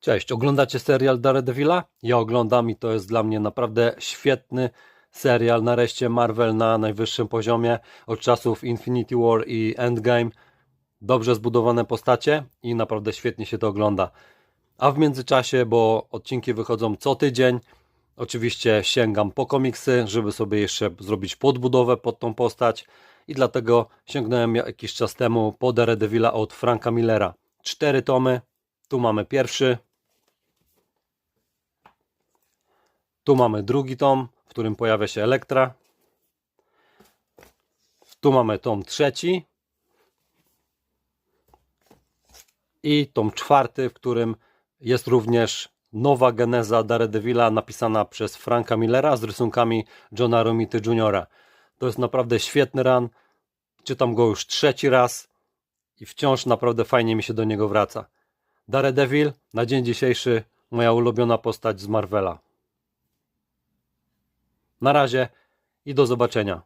Cześć, oglądacie serial Daredevila? Ja oglądam i to jest dla mnie naprawdę świetny serial. Nareszcie Marvel na najwyższym poziomie od czasów Infinity War i Endgame. Dobrze zbudowane postacie i naprawdę świetnie się to ogląda. A w międzyczasie, bo odcinki wychodzą co tydzień, oczywiście sięgam po komiksy, żeby sobie jeszcze zrobić podbudowę pod tą postać i dlatego sięgnąłem jakiś czas temu po Daredevila od Franka Millera. Cztery tomy, tu mamy pierwszy, Tu mamy drugi tom, w którym pojawia się Elektra. Tu mamy tom trzeci. I tom czwarty, w którym jest również nowa geneza Daredevila napisana przez Franka Millera z rysunkami Johna Romity Jr. To jest naprawdę świetny run. Czytam go już trzeci raz i wciąż naprawdę fajnie mi się do niego wraca. Daredevil na dzień dzisiejszy moja ulubiona postać z Marvela. Na razie i do zobaczenia.